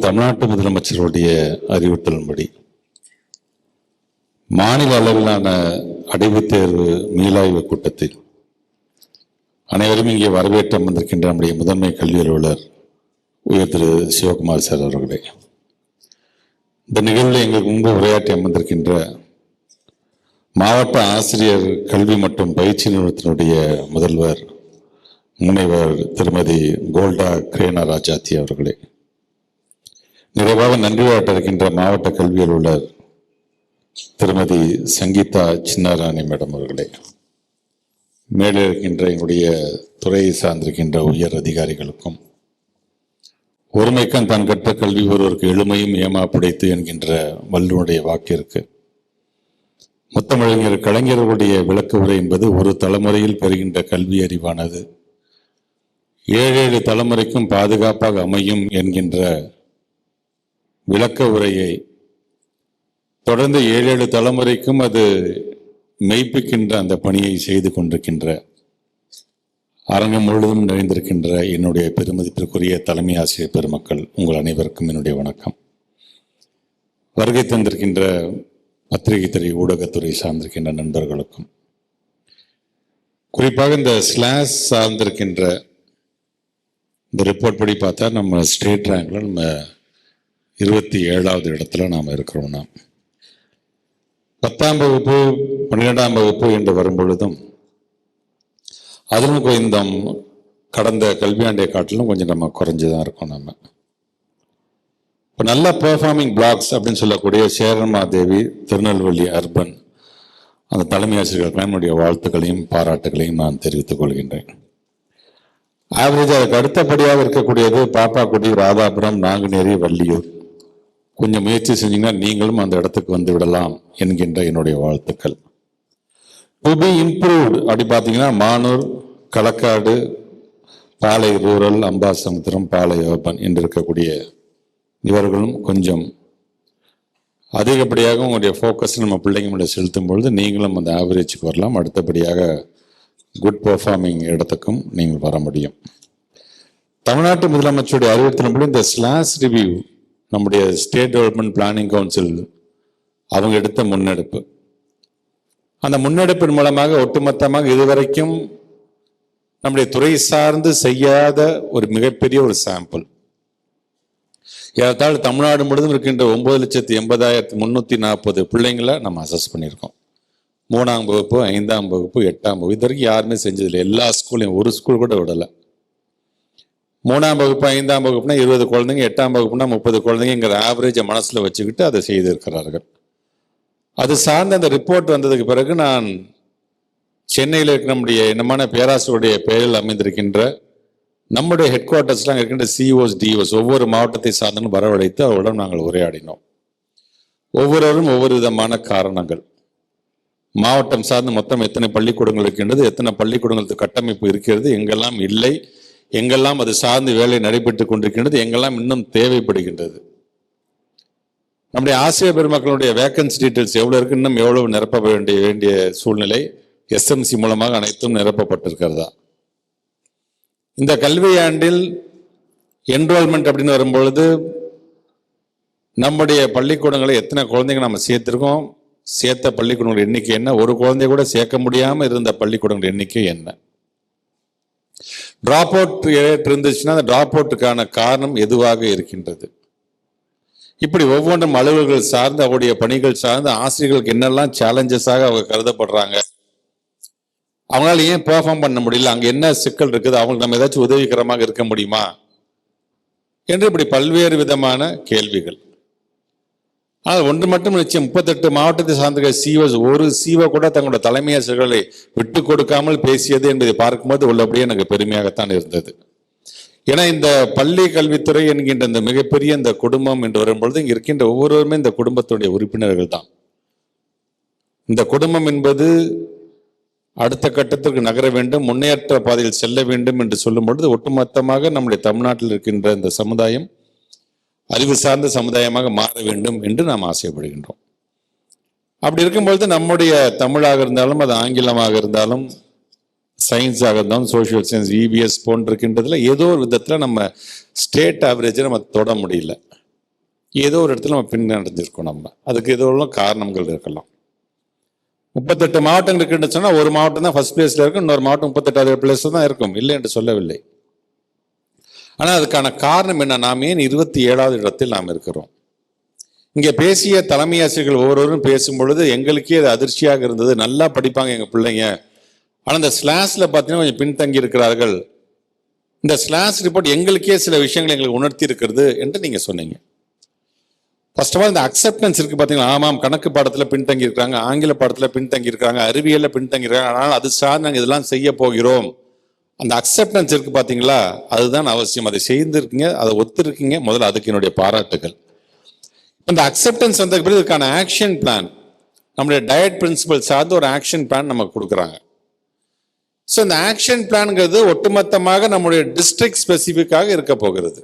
தமிழ்நாட்டு முதலமைச்சருடைய அறிவுறுத்தலின்படி மாநில அளவிலான அடைவுத் தேர்வு மீளாய்வு கூட்டத்தில் அனைவரும் இங்கே வரவேற்று அமர்ந்திருக்கின்ற நம்முடைய முதன்மை கல்வி அலுவலர் உயர் திரு சிவகுமார் சார் அவர்களே. இந்த நிகழ்வில் எங்களுக்கு முன்பு உரையாற்றி அமர்ந்திருக்கின்ற மாவட்ட ஆசிரியர் கல்வி மற்றும் பயிற்சி நிறுவனத்தினுடைய முதல்வர் முனைவர் திருமதி கோல்டா கிரேனா ராஜாத்தி அவர்களே. நிறைவாக நன்றி வாட்ட இருக்கின்ற மாவட்ட கல்வி அலுவலர் திருமதி சங்கீதா சின்னாராணி மேடம் அவர்களே. மேலே இருக்கின்ற எங்களுடைய துறையை சார்ந்திருக்கின்ற உயர் அதிகாரிகளுக்கும் ஒருமைக்கம் தான் கற்ற கல்வி ஒருவருக்கு எளிமையும் ஏமாப்புடைத்து என்கின்ற வல்லுனுடைய வாக்கிற்கு முத்தமிழறிஞர் கலைஞர்களுடைய விளக்கு உரை என்பது ஒரு தலைமுறையில் பெறுகின்ற கல்வி அறிவானது. ஏழு ஏழு தலைமுறைக்கும் பாதுகாப்பாக அமையும் என்கின்ற விளக்க உரையை தொடர்ந்து ஏழு ஏழு தலைமுறைக்கும் அது மெய்ப்பிக்கின்ற அந்த பணியை செய்து கொண்டிருக்கின்ற அரங்கம் முழுவதும் நிறைந்திருக்கின்ற என்னுடைய பெருமதிப்பிற்குரிய தலைமை ஆசிரியர் பெருமக்கள் உங்கள் அனைவருக்கும் என்னுடைய வணக்கம். வருகை தந்திருக்கின்ற பத்திரிகை துறை ஊடகத்துறை சார்ந்திருக்கின்ற நண்பர்களுக்கும் குறிப்பாக இந்த ஸ்லாஷ் சார்ந்திருக்கின்ற இந்த ரிப்போர்ட் படி பார்த்தா நம்ம ஸ்டேட் ரேங்கில் நம்ம இருபத்தி ஏழாவது இடத்துல நாம் இருக்கிறோம் நாம். பத்தாம் வகுப்பு பன்னிரெண்டாம் வகுப்பு என்று வரும் பொழுதும் அதிலும் கொஞ்சம் கடந்த கல்வியாண்டை காட்டிலும் கொஞ்சம் நம்ம குறைஞ்சு தான் இருக்கோம் நம்ம இப்போ நல்ல பெர்ஃபார்மிங் பிளாக்ஸ் அப்படின்னு சொல்லக்கூடிய சேரன்மா தேவி திருநெல்வேலி அர்பன் அந்த தலைமை ஆசிரியர்களுக்கு என்னுடைய வாழ்த்துக்களையும் பாராட்டுகளையும் நான் தெரிவித்துக் கொள்கின்றேன். ஆவரேஜ் அதுக்கு அடுத்தபடியாக இருக்கக்கூடியது பாப்பாக்குடி ராதாபுரம் நாங்குநேரி வள்ளியூர். கொஞ்சம் முயற்சி செஞ்சீங்கன்னா நீங்களும் அந்த இடத்துக்கு வந்து விடலாம் என்கின்ற என்னுடைய வாழ்த்துக்கள். டு பி இம்ப்ரூவ்டு அப்படி பார்த்தீங்கன்னா மானூர் களக்காடு பாலை ரூரல் அம்பாசமுத்திரம் பாலை ஓப்பன் என்று இருக்கக்கூடிய இவர்களும் கொஞ்சம் அதிகப்படியாக உங்களுடைய ஃபோக்கஸ் நம்ம பிள்ளைங்க மேலே செலுத்தும் பொழுது நீங்களும் அந்த ஆவரேஜுக்கு வரலாம். அடுத்தபடியாக குட் பெர்ஃபார்மிங் இடத்துக்கும் நீங்கள் வர முடியும். தமிழ்நாட்டு முதலமைச்சருடைய அறிவுறுத்தலின்படி இந்த ஸ்லாஸ் ரிவ்யூ நம்முடைய ஸ்டேட் டெவலப்மெண்ட் பிளானிங் கவுன்சில் அவங்க எடுத்த முன்னெடுப்பு. அந்த முன்னெடுப்பின் மூலமாக ஒட்டுமொத்தமாக இதுவரைக்கும் நம்முடைய துறை சார்ந்து செய்யாத ஒரு மிகப்பெரிய ஒரு சாம்பிள் ஏறத்தாழ் தமிழ்நாடு முழுவதும் இருக்கின்ற ஒன்பது லட்சத்தி எண்பதாயிரத்தி முந்நூற்றி நாற்பது பிள்ளைங்களை நம்ம அசஸ் பண்ணியிருக்கோம். மூணாம் வகுப்பு ஐந்தாம் வகுப்பு எட்டாம் வகுப்பு இது வரைக்கும் யாருமே செஞ்சதில்லை. எல்லா ஸ்கூலையும் ஒரு ஸ்கூல் கூட விடலை. மூணாம் வகுப்பு ஐந்தாம் வகுப்புனா இருபது குழந்தைங்க எட்டாம் வகுப்புனா முப்பது குழந்தைங்கிற ஆவரேஜை மனசில் வச்சுக்கிட்டு அதை செய்திருக்கிறார்கள். அது சார்ந்த அந்த ரிப்போர்ட் வந்ததுக்கு பிறகு நான் சென்னையில் இருக்க நம்முடைய இனமான பேராசிரியருடைய பெயரில் அமைந்திருக்கின்ற நம்முடைய ஹெட் குவார்ட்டர்ஸ்லாம் இருக்கின்ற சிஓஸ் டிஓஸ் ஒவ்வொரு மாவட்டத்தை சார்ந்தும் வரவழைத்து அவருடன் நாங்கள் உரையாடினோம். ஒவ்வொருவரும் ஒவ்வொரு விதமான காரணங்கள். மாவட்டம் சார்ந்து மொத்தம் எத்தனை பள்ளிக்கூடங்கள் இருக்கின்றது எத்தனை பள்ளிக்கூடங்களுக்கு கட்டமைப்பு இருக்கிறது எங்கெல்லாம் இல்லை எங்கெல்லாம் அது சார்ந்து வேலை நடைபெற்றுக் கொண்டிருக்கின்றது எங்கெல்லாம் இன்னும் தேவைப்படுகின்றது. நம்முடைய ஆசிரியர் பெருமக்களுடைய வேக்கன்சி டீட்டெயில்ஸ் எவ்வளோ இருக்கு இன்னும் எவ்வளவு நிரப்ப வேண்டிய வேண்டிய சூழ்நிலை எஸ்எம்சி மூலமாக அனைத்தும் நிரப்பப்பட்டிருக்கிறதா? இந்த கல்வியாண்டில் என்ரோல்மெண்ட் அப்படின்னு வரும்பொழுது நம்முடைய பள்ளிக்கூடங்களை எத்தனை குழந்தைங்க நம்ம சேர்த்துருக்கோம் சேர்த்த பள்ளிக்கூடங்கள் எண்ணிக்கை என்ன ஒரு குழந்தை கூட சேர்க்க முடியாமல் இருந்த பள்ளிக்கூடங்கள் எண்ணிக்கை என்ன? டிராப் அவுட் ரேட் இருந்துச்சுன்னா அந்த டிராப் அவுட்டுக்கான காரணம் எதுவாக இருக்கின்றது? இப்படி ஒவ்வொன்றும் அலுவல்கள் சார்ந்து அவருடைய பணிகள் சார்ந்து ஆசிரியர்களுக்கு என்னெல்லாம் சேலஞ்சஸாக அவங்க கருதப்படுறாங்க? அவங்களால ஏன் பெர்ஃபார்ம் பண்ண முடியல? அங்கே என்ன சிக்கல் இருக்குது? அவங்களுக்கு நம்ம ஏதாச்சும் உதவிகரமாக இருக்க முடியுமா? என்று இப்படி பல்வேறு விதமான கேள்விகள். ஆனால் ஒன்று மட்டும் நிச்சயம். முப்பத்தெட்டு மாவட்டத்தை சார்ந்த சிஓஸ் ஒரு சிஓ கூட தங்களோட தலைமை ஆசிரியர்களை விட்டு கொடுக்காமல் பேசியது என்பதை பார்க்கும்போது உள்ளபடியே எனக்கு பெருமையாகத்தான் இருந்தது. ஏன்னா இந்த பள்ளி கல்வித்துறை என்கின்ற இந்த மிகப்பெரிய இந்த குடும்பம் என்று வரும்பொழுது இங்கே இருக்கின்ற ஒவ்வொருவருமே இந்த குடும்பத்துடைய உறுப்பினர்கள் தான். இந்த குடும்பம் என்பது அடுத்த கட்டத்திற்கு நகர வேண்டும் முன்னேற்ற பாதையில் செல்ல வேண்டும் என்று சொல்லும் பொழுது ஒட்டுமொத்தமாக நம்முடைய தமிழ்நாட்டில் இருக்கின்ற இந்த சமுதாயம் அறிவு சார்ந்த சமுதாயமாக மாற வேண்டும் என்று நாம் ஆசைப்படுகின்றோம். அப்படி இருக்கும்பொழுது நம்முடைய தமிழாக இருந்தாலும் அது ஆங்கிலமாக இருந்தாலும் சயின்ஸாக இருந்தாலும் சோஷியல் சயின்ஸ் இபிஎஸ் போன்றிருக்கின்றதில் ஏதோ ஒரு விதத்தில் நம்ம ஸ்டேட் ஆவரேஜை நம்ம தொட முடியல. ஏதோ ஒரு இடத்துல நம்ம பின்னடைஞ்சிருக்கோம் நம்ம. அதுக்கு ஏதோ காரணங்கள் இருக்கலாம். முப்பத்தெட்டு மாவட்டங்கள் இருக்குன்னு சொன்னால் ஒரு மாவட்டம் தான் ஃபஸ்ட் பிளேஸில் இருக்கும் இன்னொரு மாவட்டம் முப்பத்தெட்டாவது பிளேஸில் தான் இருக்கும். இல்லை என்று சொல்லவில்லை. ஆனால் அதுக்கான காரணம் என்ன? நாம் ஏன் இருபத்தி ஏழாவது இடத்தில் நாம் இருக்கிறோம்? இங்கே பேசிய தலைமை ஆசிரியர்கள் ஒவ்வொருவரும் பேசும் பொழுது எங்களுக்கே அது அதிர்ச்சியாக இருந்தது. நல்லா படிப்பாங்க எங்கள் பிள்ளைங்க. ஆனால் இந்த ஸ்லாஸில் பார்த்தீங்கன்னா கொஞ்சம் பின்தங்கி இருக்கிறார்கள். இந்த ஸ்லாஸ் ரிப்போர்ட் எங்களுக்கே சில விஷயங்களை எங்களுக்கு உணர்த்தி இருக்கிறது என்று நீங்கள் சொன்னீங்க. ஃபர்ஸ்ட் ஆஃப் ஆல் இந்த அக்செப்டன்ஸ் இருக்குது பார்த்தீங்களா? ஆமாம் கணக்கு பாடத்தில் பின்தங்கி இருக்கிறாங்க ஆங்கில பாடத்தில் பின்தங்கி இருக்கிறாங்க அறிவியலில் பின்தங்கி இருக்காங்க ஆனால் அது சார் நாங்கள் இதெல்லாம் செய்ய போகிறோம். அந்த அக்செப்டன்ஸ் இருக்கு பார்த்தீங்களா அதுதான் அவசியம். அதை செய்திருக்கீங்க அதை ஒத்துருக்கீங்க. முதல்ல அதுக்கு என்னுடைய பாராட்டுகள். இந்த அக்செப்டன்ஸ் வந்த பிறகு இதுக்கான ஆக்ஷன் பிளான் நம்மளுடைய டயட் பிரின்சிபல் சார்ந்து ஒரு ஆக்ஷன் பிளான் நமக்கு கொடுக்குறாங்க. ஸோ இந்த ஆக்ஷன் பிளான்ங்கிறது ஒட்டுமொத்தமாக நம்முடைய டிஸ்ட்ரிக்ட் ஸ்பெசிஃபிக்காக இருக்க போகிறது.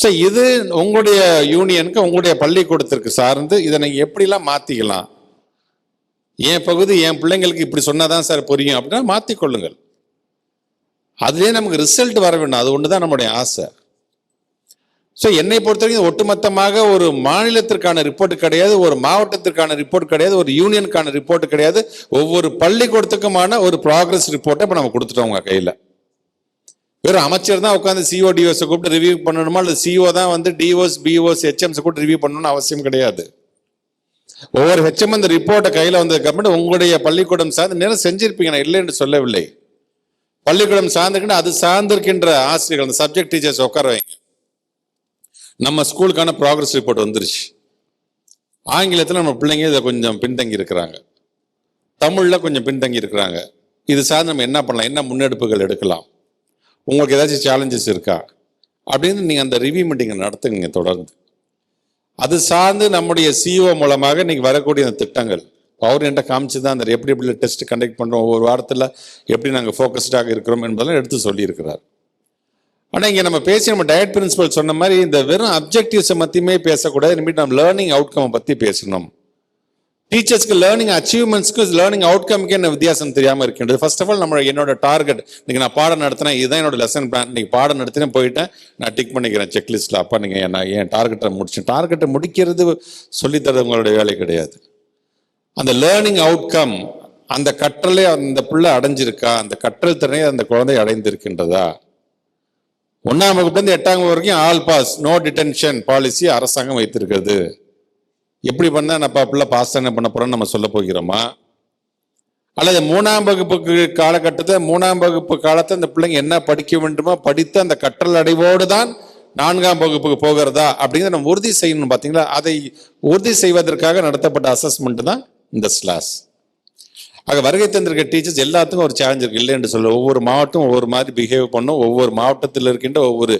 ஸோ இது உங்களுடைய யூனியனுக்கு உங்களுடைய பள்ளிக்கூடத்திற்கு சார்ந்து இதை நீங்கள் எப்படிலாம் மாற்றிக்கலாம் என் பகுதி என் பிள்ளைங்களுக்கு இப்படி சொன்னாதான் சார் புரியும் அப்படின்னா மாற்றிக்கொள்ளுங்கள் அதுலேயே நமக்கு ரிசல்ட் வர வேண்டும் அது ஒன்று தான் நம்முடைய ஆசை. ஸோ என்னை பொறுத்த வரைக்கும் ஒட்டுமொத்தமாக ஒரு மாநிலத்திற்கான ரிப்போர்ட் கிடையாது ஒரு மாவட்டத்திற்கான ரிப்போர்ட் கிடையாது ஒரு யூனியனுக்கான ரிப்போர்ட் கிடையாது. ஒவ்வொரு பள்ளிக்கூடத்துக்குமான ஒரு ப்ராக்ரஸ் ரிப்போர்ட்டை இப்போ நம்ம கொடுத்துட்டோம் உங்கள் கையில். வெறும் அமைச்சர் தான் உட்காந்து சிஓ டிஓஸை கூப்பிட்டு ரிவ்யூ பண்ணணுமா? அல்லது சிஓ தான் வந்து டிஓஸ் பிஓஸ் ஹெச்எம்ஸை கூப்பிட்டு ரிவ்யூ பண்ணணும்னு அவசியம் கிடையாது. ஒவ்வொரு ஹெச்எம் அந்த ரிப்போர்ட்டை கையில் வந்ததுக்கப்புறம் உங்களுடைய பள்ளிக்கூடம் சார்ந்து நேரம் செஞ்சிருப்பீங்க. நான் இல்லை என்று சொல்லவில்லை. பள்ளிக்கூடம் சார்ந்திருக்கின்ற அது சார்ந்திருக்கின்ற ஆசிரியர்கள் அந்த சப்ஜெக்ட் டீச்சர்ஸ் உட்கார வைங்க. நம்ம ஸ்கூலுக்கான ப்ராக்ரஸ் ரிப்போர்ட் வந்துருச்சு. ஆங்கிலத்தில் நம்ம பிள்ளைங்க இதை கொஞ்சம் பின்தங்கி இருக்கிறாங்க. தமிழில் கொஞ்சம் பின்தங்கி இருக்கிறாங்க. இது சார்ந்து நம்ம என்ன பண்ணலாம்? என்ன முன்னெடுப்புகள் எடுக்கலாம்? உங்களுக்கு ஏதாச்சும் சேலஞ்சஸ் இருக்கா? அப்படின்னு நீங்கள் அந்த ரிவ்யூ மீட்டிங்கை நடத்துங்க தொடர்ந்து. அது சார்ந்து நம்முடைய சிஓ மூலமாக இன்னைக்கு வரக்கூடிய அந்த திட்டங்கள் அவர் என்கிட்ட காமிச்சு தான் அந்த எப்படி எப்படி டெஸ்ட் கண்டக்ட் பண்ணுறோம் ஒவ்வொரு வாரத்தில் எப்படி நாங்கள் ஃபோக்கஸ்டாக இருக்கிறோம் என்பதெல்லாம் எடுத்து சொல்லியிருக்கிறார். ஆனால் இங்கே நம்ம பேசி நம்ம டயட் பிரின்சிபல் சொன்ன மாதிரி இந்த வெறும் அப்ஜெக்டிவ்ஸை மத்தியுமே பேசக்கூடாது. இனிமேல் நம்ம லேர்னிங் அவுட்கம் பற்றி பேசணும். டீச்சர்ஸ்க்கு லேர்னிங் அச்சீவ்மெண்ட்ஸ்க்கு லேர்னிங் அவுட்கமுக்கு என்ன வித்தியாசம் தெரியாமல் இருக்கின்றது? ஃபர்ஸ்ட் ஆஃப் ஆல் நம்ம என்னோட டார்கெட் இன்னைக்கு நான் பாடம் நடத்தினேன் இதுதான் என்னோட லெசன் பிளான் இன்னைக்கு பாடம் நடத்தினேன் போயிட்டேன் நான் டிக் பண்ணிக்கிறேன் செக்லிஸ்ட்டில் அப்போ நீங்கள் நான் என் டார்கெட்டை முடிச்சேன் டார்கெட்டை முடிக்கிறது சொல்லித்தரது உங்களுடைய வேலை கிடையாது. அந்த லேர்னிங் அவுட்கம் அந்த கற்றலை அந்த பிள்ளை அடைஞ்சிருக்கா? அந்த கற்றல் திறனை அந்த குழந்தை அடைந்திருக்கின்றதா? ஒன்றாம் வகுப்புலேருந்து எட்டாம் வகுப்பு வரைக்கும் all pass no detention policy அரசாங்கம் வைத்திருக்கிறது. எப்படி பண்ணால் நான் பிள்ளை பாஸ் தானே பண்ண போறோம்னு நம்ம சொல்ல போகிறோமா? அல்லது மூணாம் வகுப்புக்கு காலகட்டத்தை மூணாம் வகுப்பு காலத்தை அந்த பிள்ளைங்க என்ன படிக்க வேண்டுமோ படித்து அந்த கற்றல் அடைவோடு தான் நான்காம் வகுப்புக்கு போகிறதா? அப்படிங்கிறத நம்ம உறுதி செய்யணும் பார்த்தீங்களா அதை உறுதி செய்வதற்காக நடத்தப்பட்ட அசஸ்மெண்ட் தான் இந்த ஸ்லாஸ் ஆக வருகை தந்திருக்க டீச்சர்ஸ் எல்லாத்துக்கும் ஒரு சேலஞ்ச் இருக்கு. இல்லை என்று சொல்ல ஒவ்வொரு மாவட்டம் ஒவ்வொரு மாதிரி பிஹேவ் பண்ணும் ஒவ்வொரு மாவட்டத்தில் இருக்கின்ற ஒவ்வொரு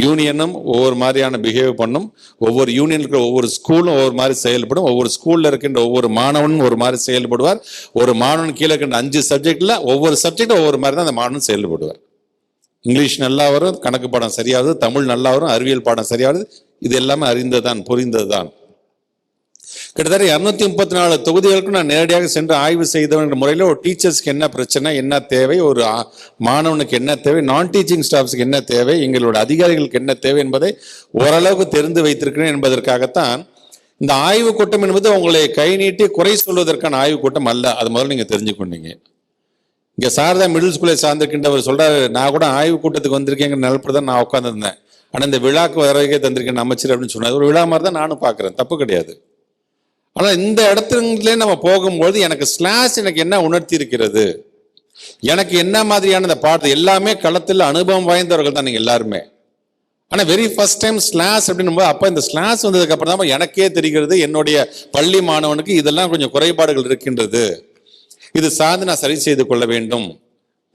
யூனியனும் ஒவ்வொரு மாதிரியான பிஹேவ் பண்ணும் ஒவ்வொரு யூனியன் இருக்கிற ஒவ்வொரு ஸ்கூலும் ஒவ்வொரு மாதிரி செயல்படும் ஒவ்வொரு ஸ்கூலில் இருக்கின்ற ஒவ்வொரு மாணவனும் ஒரு மாதிரி செயல்படுவார். ஒரு மாணவன் கீழே இருக்கின்ற அஞ்சு சப்ஜெக்டில் ஒவ்வொரு சப்ஜெக்டும் ஒவ்வொரு மாதிரி தான் அந்த மாணவன் செயல்படுவார். இங்கிலீஷ் நல்லா வரும் கணக்கு பாடம் சரியாகுது தமிழ் நல்லா வரும் அறிவியல் பாடம் சரியாகுது இது எல்லாமே அறிந்ததுதான் புரிந்ததுதான். கிட்டத்தட்ட இரநூத்தி முப்பத்தி நாலு தொகுதிகளுக்கும் நான் நேரடியாக சென்று ஆய்வு செய்தவன்ற முறையில் ஒரு டீச்சர்ஸ்க்கு என்ன பிரச்சனை என்ன தேவை ஒரு மாணவனுக்கு என்ன தேவை நான் டீச்சிங் ஸ்டாஃப்ஸ்க்கு என்ன தேவை எங்களோட அதிகாரிகளுக்கு என்ன தேவை என்பதை ஓரளவுக்கு தெரிந்து வைத்திருக்கிறேன் என்பதற்காகத்தான் இந்த ஆய்வு கூட்டம் என்பது உங்களை கை நீட்டி குறை சொல்வதற்கான ஆய்வு கூட்டம் அல்ல. அது முதல்ல நீங்கள் தெரிஞ்சுக்கொண்டீங்க. இங்கே சாரதா மிடில் ஸ்கூலை சார்ந்திருக்கின்றவர் சொல்கிறார் நான் கூட ஆய்வு கூட்டத்துக்கு வந்திருக்கேங்கிற நிலப்பட தான் நான் உட்காந்துருந்தேன் ஆனால் இந்த விழாக்கு வரவே தந்திருக்கேன் அமைச்சர் அப்படின்னு சொன்னார். ஒரு விழா மாதிரி தான் நானும் பார்க்குறேன். தப்பு கிடையாது. ஆனால் இந்த இடத்துலயே நம்ம போகும்பொழுது எனக்கு ஸ்லாஷ் எனக்கு என்ன உணர்த்தி இருக்கிறது எனக்கு என்ன மாதிரியான இந்த பாட்டு? எல்லாமே களத்தில் அனுபவம் வாய்ந்தவர்கள் தான் நீங்கள் எல்லாருமே. ஆனால் வெரி ஃபர்ஸ்ட் டைம் ஸ்லாஷ் அப்படின்னும் போது அப்போ இந்த ஸ்லாஷ் வந்ததுக்கு அப்புறம் தான் எனக்கே தெரிகிறது என்னுடைய பள்ளி மாணவனுக்கு இதெல்லாம் கொஞ்சம் குறைபாடுகள் இருக்கின்றது. இது சார்ந்து நான் சரி செய்து கொள்ள வேண்டும்.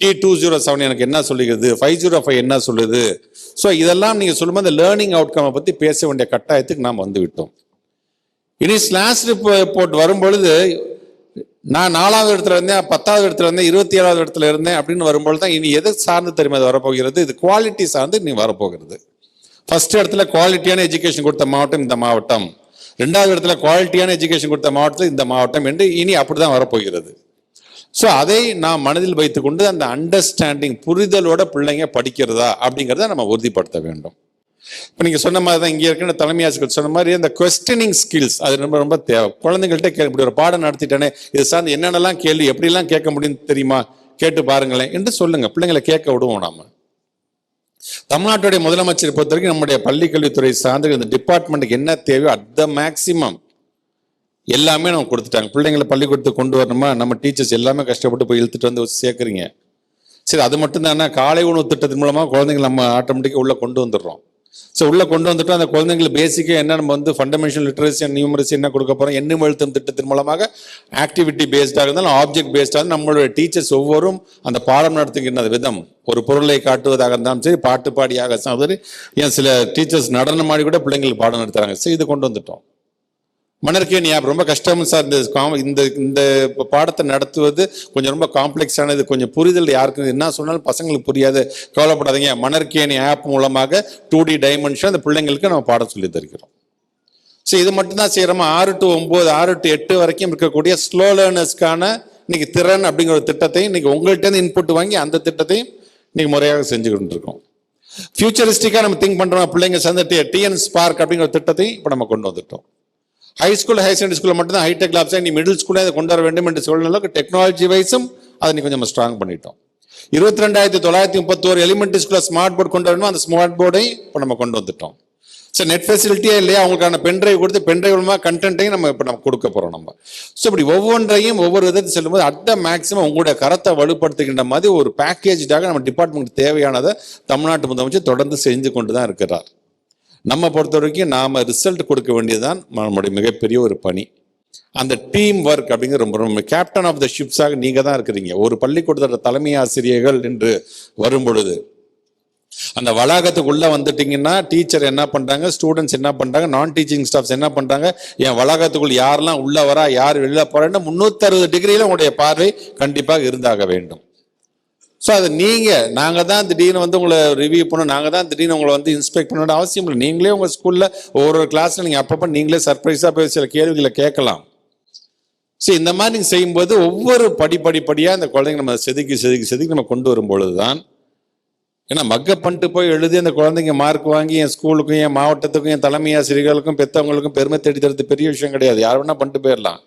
டி டூ ஜீரோ செவன் எனக்கு என்ன சொல்லுகிறது? ஃபைவ் ஜீரோ ஃபைவ் என்ன சொல்லுது? ஸோ இதெல்லாம் நீங்கள் சொல்லும்போது இந்த லேர்னிங் அவுட்கம் பற்றி பேச வேண்டிய கட்டாயத்துக்கு நாம் வந்துவிட்டோம். இனி ஸ்லாஷ் ரிப்போர்ட் வரும்பொழுது நான் நாலாவது இடத்துல இருந்தேன் பத்தாவது இடத்துல இருந்தேன் இருபத்தி ஏழாவது இடத்துல இருந்தேன் அப்படின்னு வரும்பொழுது தான் இனி எது சார்ந்து தெரியுமா அது வரப்போகிறது? இது குவாலிட்டி சார்ந்து இனி வரப்போகிறது. ஃபர்ஸ்ட் இடத்துல குவாலிட்டியான எஜுகேஷன் கொடுத்த மாவட்டம் இந்த மாவட்டம். ரெண்டாவது இடத்துல குவாலிட்டியான எஜுகேஷன் கொடுத்த மாவட்டத்தில் இந்த மாவட்டம் என்று இனி அப்படிதான் வரப்போகிறது. ஸோ அதை நாம் மனதில் வைத்துக்கொண்டு அந்த அண்டர்ஸ்டாண்டிங் புரிதலோட பிள்ளைங்க படிக்கிறதா அப்படிங்கிறத நம்ம உறுதிப்படுத்த வேண்டும். இப்போ நீங்கள் சொன்ன மாதிரி தான் இங்கே இருக்கிற தலைமை ஆசிரியர் சொன்ன மாதிரி அந்த கொஸ்டினிங் ஸ்கில்ஸ் அது ரொம்ப ரொம்ப தேவை. குழந்தைங்கள்ட்ட கே இப்படி ஒரு பாடம் நடத்திட்டேனே இது சார்ந்து என்னென்னலாம் கேள்வி எப்படிலாம் கேட்க முடியும் தெரியுமா? கேட்டு பாருங்களேன் என்று சொல்லுங்கள் பிள்ளைங்களை கேட்க விடுவோம் நாம். தமிழ்நாட்டுடைய முதலமைச்சர் பொறுத்த வரைக்கும் நம்முடைய பள்ளி கல்வித்துறை சார்ந்த இந்த டிபார்ட்மெண்ட்டுக்கு என்ன தேவையோ அட் மேக்சிமம் எல்லாமே நம்ம கொடுத்துட்டாங்க. பிள்ளைங்களை பள்ளிக்கூடத்துக்கு கொண்டு வரணுமா? நம்ம டீச்சர்ஸ் எல்லாமே கஷ்டப்பட்டு போய் இழுத்துட்டு வந்து சேர்க்குறீங்க. சரி அது மட்டும்தான்? காலை உணவு திட்டத்தின் மூலமாக குழந்தைங்க நம்ம ஆட்டோமேட்டிக்காக உள்ளே கொண்டு வந்துடுறோம். ஸோ உள்ளே கொண்டு வந்துட்டு அந்த குழந்தைங்களுக்கு பேசிக்காக என்ன நம்ம வந்து ஃபண்டமெண்டல் லிட்ரேசி அண்ட் நியூமரசி என்ன கொடுக்க போகிறோம் எண்ணும் எழுத்தும் திட்டத்தின் மூலமாக ஆக்டிவிட்டி பேஸ்டாக இருந்தாலும் ஆப்ஜெக்ட் பேஸ்டாக நம்மளுடைய டீச்சர்ஸ் ஒவ்வொரும் அந்த பாடம் நடத்துகின்ற விதம். ஒரு பொருளை காட்டுவதாக இருந்தாலும் சரி பாட்டு பாடியாக சரி ஏன் சில டீச்சர்ஸ் நடனம் ஆடி கூட பிள்ளைங்களுக்கு பாடம் நடத்துகிறாங்க சரி இது கொண்டு வந்துட்டோம். மன்னருக்கே ஆப் ரொம்ப கஷ்டமும் சார். இந்த காம் இந்த இந்த பாடத்தை நடத்துவது கொஞ்சம் ரொம்ப காம்ப்ளெக்ஸானது கொஞ்சம் புரிதல் யாருக்கு என்ன சொன்னாலும் பசங்களுக்கு புரியாது. கவலைப்படாதீங்க. மணற்கேணி ஆப் மூலமாக டூ டி டைமென்ஷன் அந்த பிள்ளைங்களுக்கு நம்ம பாடம் சொல்லி தருகிறோம். ஸோ இது மட்டும்தான் செய்கிறோமா ஆறு டு ஒம்பது ஆறு டு எட்டு வரைக்கும் இருக்கக்கூடிய ஸ்லோ லேர்னர்ஸ்க்கான இன்னைக்கு திறன் அப்படிங்கிற ஒரு திட்டத்தையும் இன்னைக்கு உங்கள்கிட்ட இன்புட் வாங்கி அந்த திட்டத்தையும் இன்னைக்கு முறையாக செஞ்சுக்கிட்டு இருக்கோம் ஃபியூச்சரிஸ்டிக்காக நம்ம திங்க் பண்ணுறோம் பிள்ளைங்க சேர்ந்து டிஎன் ஸ்பார்க் அப்படிங்கிற ஒரு திட்டத்தையும் இப்போ நம்ம கொண்டு வந்துட்டோம். ஹை ஸ்கூல் ஹையர் செகண்டரி ஸ்கூலில் மட்டும்தான் ஹைடெக் லேப்ஸை நீ மிடில் ஸ்கூலில் அதை கொண்டு வர வேண்டும் என்று சொல்லும் டெக்னாலஜி வைஸும் அதை நீ கொஞ்சம் ஸ்ட்ராங் பண்ணிட்டோம். இருபத்தி ரெண்டாயிரத்தி தொள்ளாயிரத்தி முப்பத்தோரு எலிமெண்ட்ரி ஸ்கூலில் ஸ்மார்ட் போர்டு கொண்டு வரணும் அந்த ஸ்மார்ட் போர்டை இப்போ நம்ம கொண்டு வந்துட்டோம். ஸோ நெட் ஃபெசிலிட்டியே இல்லையா? அவங்களுக்கான பென்ட்ரைவ் கொடுத்து பென்ட்ரைவ் மூலமாக கண்டென்ட்டையும் நம்ம இப்போ நம்ம கொடுக்க போகிறோம் நம்ம. ஸோ இப்படி ஒவ்வொன்றையும் ஒவ்வொரு விதத்தில் செல்லும்போது அட்ட மேக்ஸிமம் உங்களுடைய கரத்தை வலுப்படுத்துகின்ற மாதிரி ஒரு பேக்கேஜாக நம்ம டிபார்ட்மெண்ட் தேவையானதை தமிழ்நாட்டு முதலமைச்சர் தொடர்ந்து செஞ்சு கொண்டு தான் இருக்கிறார். நம்ம பொறுத்த வரைக்கும் நாம் ரிசல்ட் கொடுக்க வேண்டியதுதான் நம்முடைய மிகப்பெரிய ஒரு பணி. அந்த டீம் ஒர்க் அப்படிங்கிற ரொம்ப ரொம்ப கேப்டன் ஆஃப் த ஷிப்ஸாக நீங்கள் தான் இருக்கிறீங்க. ஒரு பள்ளிக்கூடத்தோட தலைமை ஆசிரியர்கள் என்று வரும் பொழுது அந்த வளாகத்துக்குள்ள வந்துட்டீங்கன்னா டீச்சர் என்ன பண்றாங்க ஸ்டூடெண்ட்ஸ் என்ன பண்றாங்க நான் டீச்சிங் ஸ்டாஃப்ஸ் என்ன பண்றாங்க என் வளாகத்துக்குள் யாரெல்லாம் உள்ள வரா யார் வெளியில போறேன்னு முன்னூத்தி அறுபது டிகிரியில உங்களுடைய பார்வை கண்டிப்பாக இருந்தாக வேண்டும். ஸோ அது நீங்கள் நாங்கள் தான் திடீர்னு வந்து உங்களை ரிவ்யூ பண்ணணும் நாங்கள் தான் திடீர்னு உங்களை வந்து இன்ஸ்பெக்ட் பண்ணணும் அவசியம் இல்லை. நீங்களே உங்கள் ஸ்கூலில் ஒரு ஒவ்வொரு கிளாஸில் நீங்கள் அப்பப்போ நீங்களே சர்ப்ரைஸாக போய் சில கேள்விகளை கேட்கலாம். ஸோ இந்த மாதிரி நீங்கள் செய்யும்போது ஒவ்வொரு படி படி குழந்தைங்க நம்ம செதுக்கி செதுக்கி செதுக்கி நம்ம கொண்டு வரும் பொழுது தான் ஏன்னா மக்க பண்ணிட்டு போய் எழுதி அந்த குழந்தைங்க மார்க் வாங்கி என் ஸ்கூலுக்கும் என் மாவட்டத்துக்கும் என் தலைமை ஆசிரியர்களுக்கும் பெற்றவங்களுக்கும் பெருமை தேடி தரது பெரிய விஷயம் கிடையாது. யார் வேணால் பண்ணிட்டு போயிடலாம்.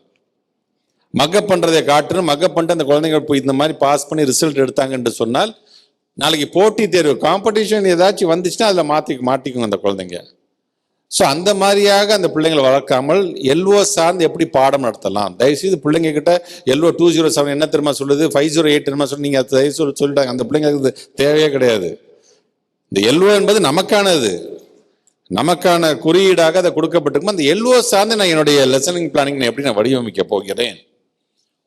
மக்கப் பண்ணுறதை காட்டணும் மக்க பண்ணிட்டு அந்த குழந்தைங்க போய் இந்த மாதிரி பாஸ் பண்ணி ரிசல்ட் எடுத்தாங்கன்னு சொன்னால் நாளைக்கு போட்டி தேர்வு காம்படிஷன் ஏதாச்சும் வந்துச்சுன்னா அதில் மாற்றி மாட்டிக்குங்க அந்த குழந்தைங்க. ஸோ அந்த மாதிரியாக அந்த பிள்ளைங்களை வளர்க்காமல் எல்ஓ சார்ந்து எப்படி பாடம் நடத்தலாம்? தயவுசெய்து பிள்ளைங்க கிட்ட எல்ஓ டூ ஜீரோ செவன் என்ன தெரியுமா சொல்லுது? ஃபைவ் ஜீரோ எயிட் தெரியுமா சொல்லி நீங்கள் தயவு சொல்லி சொல்லிட்டாங்க அந்த பிள்ளைங்களுக்கு இது தேவையே கிடையாது. இந்த எல்ஓ என்பது நமக்கானது. நமக்கான குறியீடாக அதை கொடுக்கப்பட்டிருக்கும். அந்த எல்ஓ சார்ந்து நான் என்னுடைய லெசனிங் பிளானிங் நான் எப்படி நான் வடிவமைக்க போகிறேன்?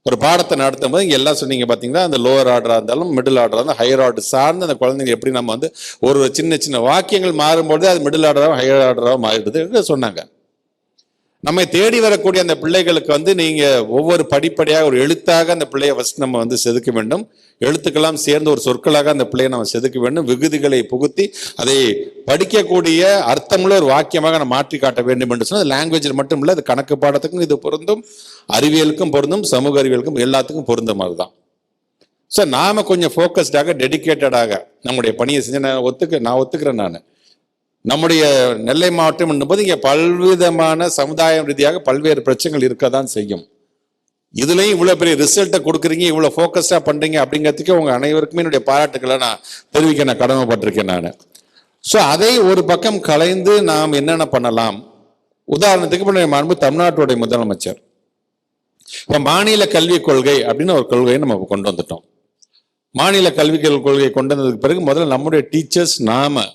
ஒரு பாடத்தை நடத்தும் போது எல்லாம் சொன்னீங்க பார்த்தீங்கன்னா அந்த லோவர் ஆர்டராக இருந்தாலும் மிடில் ஆர்டராக இருந்தாலும் ஹையர் ஆர்டர் சார்ந்து அந்த குழந்தைங்க எப்படி நம்ம வந்து ஒரு சின்ன சின்ன வாக்கியங்கள் மாறும்போது அது மிடில் ஆர்டராக ஹையர் ஆர்டராக மாறிடுது என்று சொன்னாங்க. நம்மை தேடி வரக்கூடிய அந்த பிள்ளைகளுக்கு வந்து நீங்க ஒவ்வொரு படிப்படியாக ஒரு எழுத்தாக அந்த பிள்ளையை ஃபர்ஸ்ட் நம்ம வந்து செதுக்க வேண்டும். எழுத்துக்கெல்லாம் சேர்ந்து ஒரு சொற்களாக அந்த பிள்ளையை நம்ம செதுக்க வேண்டும். விகுதிகளை புகுத்தி அதை படிக்கக்கூடிய அர்த்தமுள்ள ஒரு வாக்கியமாக நம்ம மாற்றி காட்ட வேண்டும் என்று சொன்னால் லாங்குவேஜில் மட்டும் இல்லை அது கணக்கு பாடத்துக்கும் இது பொருந்தும். அறிவியலுக்கும் பொருந்தும் சமூக அறிவியலுக்கும் எல்லாத்துக்கும் பொருந்த மாதிரி தான் ஸோ நாம கொஞ்சம் ஃபோக்கஸ்டாக டெடிக்கேட்டடாக நம்முடைய பணியை செஞ்சு நான் ஒத்துக்க நான் ஒத்துக்கிறேன் நான். நம்முடைய நெல்லை மாவட்டம் என்னும்போது இங்கே பல்விதமான சமுதாயம் ரீதியாக பல்வேறு பிரச்சனைகள் இருக்க தான் செய்யும். இதுலையும் இவ்வளோ பெரிய ரிசல்ட்டை கொடுக்குறீங்க இவ்வளோ ஃபோக்கஸ்டாக பண்ணுறீங்க அப்படிங்கிறதுக்கு உங்கள் அனைவருக்குமே என்னுடைய பாராட்டுக்களை நான் தெரிவிக்க நான் கடமைப்பட்டிருக்கேன் நான். ஸோ அதை ஒரு பக்கம் கலைந்து நாம் என்னென்ன பண்ணலாம்? உதாரணத்துக்கு இப்போ மாண்பு தமிழ்நாட்டுடைய முதலமைச்சர். இப்போ மாநில கல்விக் கொள்கை அப்படின்னு ஒரு கொள்கையை நம்ம கொண்டு வந்துட்டோம். மாநில கல்விக் கொள்கையை கொண்டு வந்ததுக்கு பிறகு முதல்ல நம்முடைய டீச்சர்ஸ் நாம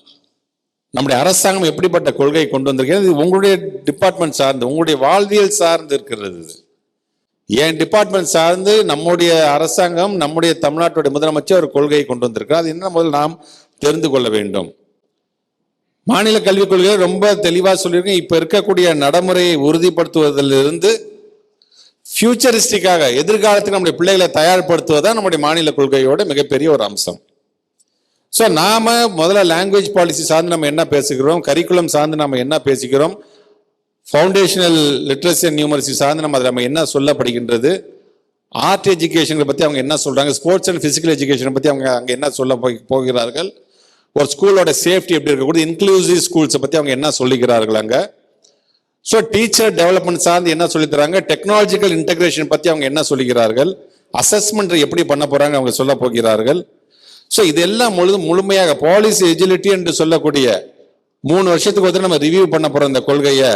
நம்முடைய அரசாங்கம் எப்படிப்பட்ட கொள்கையை கொண்டு வந்திருக்கிறது? இது உங்களுடைய டிபார்ட்மெண்ட் சார்ந்து உங்களுடைய வாழ்வியல் சார்ந்து இருக்கிறது இது. என் டிபார்ட்மெண்ட் சார்ந்து நம்முடைய அரசாங்கம் நம்முடைய தமிழ்நாட்டுடைய முதலமைச்சர் ஒரு கொள்கையை கொண்டு வந்திருக்கிறார். அது என்ன முதல் நாம் தெரிந்து கொள்ள வேண்டும். மாநில கல்விக் கொள்கையை ரொம்ப தெளிவாக சொல்லியிருக்கேன். இப்போ இருக்கக்கூடிய நடைமுறையை உறுதிப்படுத்துவதிலிருந்து ஃபியூச்சரிஸ்டிக்காக எதிர்காலத்துக்கு நம்முடைய பிள்ளைகளை தயார்படுத்துவதுதான் நம்முடைய மாநில கொள்கையோட மிகப்பெரிய ஒரு அம்சம். ஸோ நாம் முதல்ல லாங்குவேஜ் பாலிசி சார்ந்து நம்ம என்ன பேசுகிறோம்? கரிக்குலம் சார்ந்து நம்ம என்ன பேசுகிறோம்? ஃபவுண்டேஷனல் லிட்ரஸி அண்ட் நியூமரசி சார்ந்து நம்ம அதில் நம்ம என்ன சொல்லப்படுகின்றது? ஆர்ட் எஜுகேஷனை பற்றி அவங்க என்ன சொல்கிறாங்க ஸ்போர்ட்ஸ் அண்ட் ஃபிசிக்கல் எஜுகேஷனை பற்றி அவங்க அங்கே என்ன சொல்ல போய் போகிறார்கள்? ஒரு ஸ்கூலோட சேஃப்டி எப்படி இருக்கக்கூடாது? இன்க்ளூசிவ் ஸ்கூல்ஸை பற்றி அவங்க என்ன சொல்லிக்கிறார்கள் அங்கே? ஸோ டீச்சர் டெவலப்மெண்ட் சார்ந்து என்ன சொல்லித் தராங்க? டெக்னாலஜிக்கல் இன்டெகிரேஷன் பற்றி அவங்க என்ன சொல்லிக்கிறார்கள்? அசஸ்மெண்ட் எப்படி பண்ண போகிறாங்க அவங்க சொல்ல போகிறார்கள். ஸோ இதெல்லாம் முழு முழுமையாக பாலிசி எஜிலிட்டி என்று சொல்லக்கூடிய மூணு வருஷத்துக்கு வந்து நம்ம ரிவ்யூ பண்ண போகிறோம் இந்த கொள்கையை.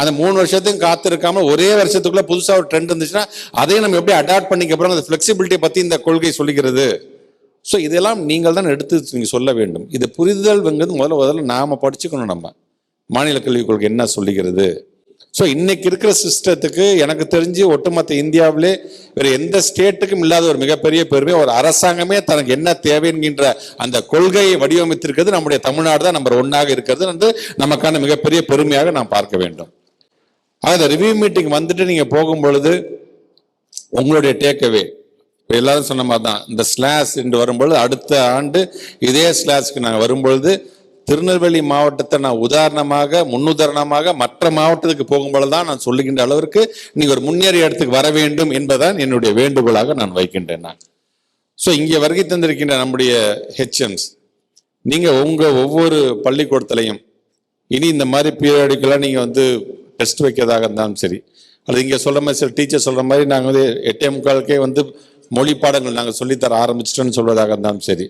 அந்த மூணு வருஷத்தையும் காத்திருக்காம ஒரே வருஷத்துக்குள்ள புதுசாக ஒரு ட்ரெண்ட் இருந்துச்சுன்னா அதையும் நம்ம எப்படி அடாப்ட் பண்ணிக்க போகிறோம் அந்த ஃப்ளெக்சிபிலிட்டியை பற்றி இந்த கொள்கை சொல்லுகிறது ஸோ இதெல்லாம் நீங்கள் தான் எடுத்து நீங்கள் சொல்ல வேண்டும். இது புரிதல்ங்கிறது முதல்ல முதல்ல நாம் படிச்சுக்கணும் நம்ம. மாநில கல்விக் கொள்கை என்ன சொல்லுகிறது? ஸோ இன்னைக்கு இருக்கிற சிஸ்டத்துக்கு எனக்கு தெரிஞ்சு ஒட்டுமொத்த இந்தியாவிலே வேற எந்த ஸ்டேட்டுக்கும் இல்லாத ஒரு மிகப்பெரிய பெருமை ஒரு அரசாங்கமே தனக்கு என்ன தேவை என்கின்ற அந்த கொள்கையை வடிவமைத்திருக்கிறது நம்முடைய தமிழ்நாடு தான் நம்பர் ஒன்னாக இருக்கிறது வந்து நமக்கான மிகப்பெரிய பெருமையாக நாம் பார்க்க வேண்டும். ஆக இந்த ரிவ்யூ மீட்டிங் வந்துட்டு நீங்கள் போகும் பொழுது உங்களுடைய டேக்அவே இப்போ எல்லாரும் சொன்ன மாதிரி தான் இந்த ஸ்லாஸ் என்று வரும்பொழுது அடுத்த ஆண்டு இதே ஸ்லாஸ்க்கு நாங்கள் வரும்பொழுது திருநெல்வேலி மாவட்டத்தை நான் உதாரணமாக முன்னுதாரணமாக மற்ற மாவட்டத்துக்கு போகும்பொழுது தான் நான் சொல்லுகின்ற அளவிற்கு நீங்க ஒரு முன்னேறிய இடத்துக்கு வர வேண்டும் என்பதுதான் என்னுடைய வேண்டுகோளாக நான் வைக்கின்றேன் நான். ஸோ இங்கே வருகை தந்திருக்கின்ற நம்முடைய ஹெச்எம்ஸ் நீங்கள் உங்கள் ஒவ்வொரு பள்ளிக்கூடத்துலையும் இனி இந்த மாதிரி பீரியடிக்கெல்லாம் நீங்கள் வந்து டெஸ்ட் வைக்கிறதாக இருந்தாலும் சரி அல்லது இங்கே சொல்ற மாதிரி சில டீச்சர் சொல்கிற மாதிரி நாங்கள் வந்து எட்டே முக்காலுக்கே வந்து மொழி பாடங்கள் நாங்கள் சொல்லித்தர ஆரம்பிச்சிட்டோன்னு சொல்வதாக இருந்தாலும் சரி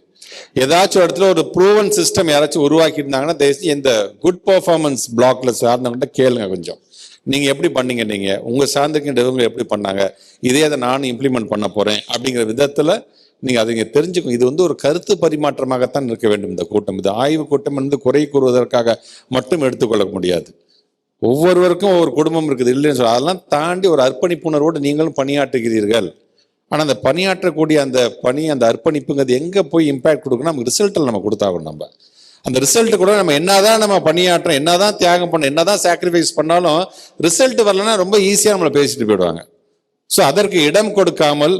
ஏதாச்சும் ஒரு இடத்துல ஒரு ப்ரூவன் சிஸ்டம் யாராச்சும் உருவாக்கி இருந்தாங்கன்னா தயவுசெய்து இந்த குட் பர்ஃபார்மன்ஸ் பிளாக்ல சார்ந்தவங்கள்ட்ட கேளுங்க கொஞ்சம். நீங்க எப்படி பண்ணீங்க நீங்க? உங்க சார்ந்திருக்கின்றவங்க எப்படி பண்ணாங்க? இதே அதை நானும் இம்ப்ளிமெண்ட் பண்ண போறேன் அப்படிங்கிற விதத்துல நீங்க அதை இங்க தெரிஞ்சுக்கும் இது வந்து ஒரு கருத்து பரிமாற்றமாகத்தான் இருக்க வேண்டும் இந்த கூட்டம். இது ஆய்வு கூட்டம் என்று குறை கூறுவதற்காக மட்டும் எடுத்துக்கொள்ள முடியாது. ஒவ்வொருவருக்கும் ஒவ்வொரு குடும்பம் இருக்குது இல்லைன்னு சொல்ல அதெல்லாம் தாண்டி ஒரு அர்ப்பணிப்புணர்வோடு நீங்களும் பணியாற்றுகிறீர்கள். ஆனால் அந்த பணியாற்றக்கூடிய அந்த பணி அந்த அர்ப்பணிப்புங்கிறது எங்கே போய் இம்பேக்ட் கொடுக்கணும் நமக்கு ரிசல்ட்டில் நம்ம கொடுத்தாகணும் நம்ம. அந்த ரிசல்ட் கூட நம்ம என்னதான் நம்ம பணியாற்றோம் என்னதான் தியாகம் பண்ணோம் என்னதான் சாக்ரிஃபைஸ் பண்ணாலும் ரிசல்ட் வரலன்னா ரொம்ப ஈஸியாக நம்மளை பேசிட்டு போயிடுவாங்க. ஸோ அதற்கு இடம் கொடுக்காமல்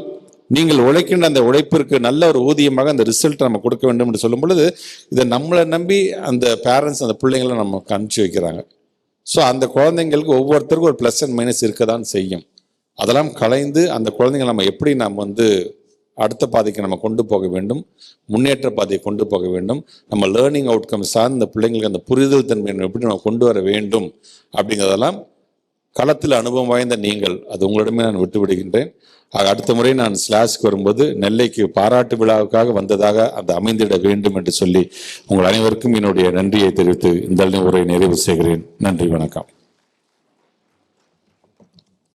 நீங்கள் உழைக்கின்ற அந்த உழைப்பிற்கு நல்ல ஒரு ஊதியமாக அந்த ரிசல்ட் நம்ம கொடுக்க வேண்டும் என்று சொல்லும் பொழுது இதை நம்மளை நம்பி அந்த பேரண்ட்ஸ் அந்த பிள்ளைங்களை நம்ம அனுப்பிச்சி வைக்கிறாங்க. ஸோ அந்த குழந்தைங்களுக்கு ஒவ்வொருத்தருக்கும் ஒரு ப்ளஸ் அண்ட் மைனஸ் இருக்க தான் செய்யும். அதெல்லாம் கலைந்து அந்த குழந்தைங்களை நம்ம எப்படி நாம் வந்து அடுத்த பாதைக்கு நம்ம கொண்டு போக வேண்டும் முன்னேற்ற பாதையை கொண்டு போக வேண்டும் நம்ம லேர்னிங் அவுட்கம் சார்ந்த பிள்ளைங்களுக்கு அந்த புரிதல் தன்மையை எப்படி நம்ம கொண்டு வர வேண்டும் அப்படிங்கிறதெல்லாம் களத்தில் அனுபவம் வாய்ந்த நீங்கள் அது உங்களிடமே நான் விட்டு விடுகின்றேன் அடுத்த முறை நான் ஸ்லாஸ்க்கு வரும்போது நெல்லைக்கு பாராட்டு விழாவுக்காக வந்ததாக அது அமைந்திட வேண்டும் என்று சொல்லி உங்கள் அனைவருக்கும் என்னுடைய நன்றியை தெரிவித்து இந்த உரை நிறைவு செய்கிறேன். நன்றி வணக்கம்.